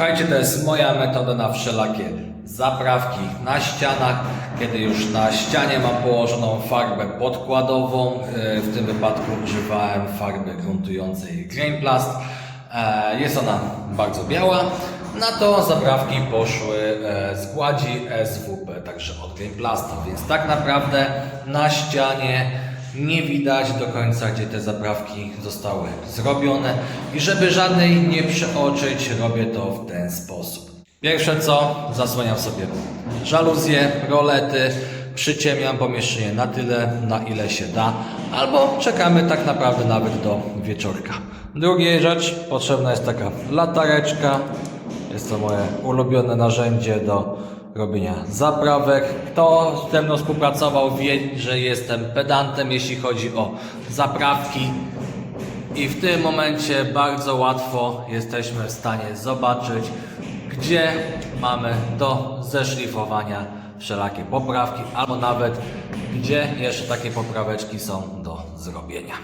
Słuchajcie, to jest moja metoda na wszelakie zaprawki na ścianach, kiedy już na ścianie mam położoną farbę podkładową. E, W tym wypadku używałem farby gruntującej Grainplast. E, Jest ona bardzo biała. Na to zaprawki poszły e, z gładzi SWP, także od Grainplasta, więc tak naprawdę na ścianie nie widać do końca, gdzie te zaprawki zostały zrobione i żeby żadnej nie przeoczyć, robię to w ten sposób. Pierwsze co, zasłaniam sobie żaluzje, rolety, przyciemniam pomieszczenie na tyle, na ile się da, albo czekamy tak naprawdę nawet do wieczorka. Druga rzecz, potrzebna jest taka latareczka, jest to moje ulubione narzędzie do robienia zaprawek. Kto ze mną współpracował wie, że jestem pedantem, jeśli chodzi o zaprawki. I w tym momencie bardzo łatwo jesteśmy w stanie zobaczyć, gdzie mamy do zeszlifowania wszelakie poprawki, albo nawet gdzie jeszcze takie popraweczki są do zrobienia.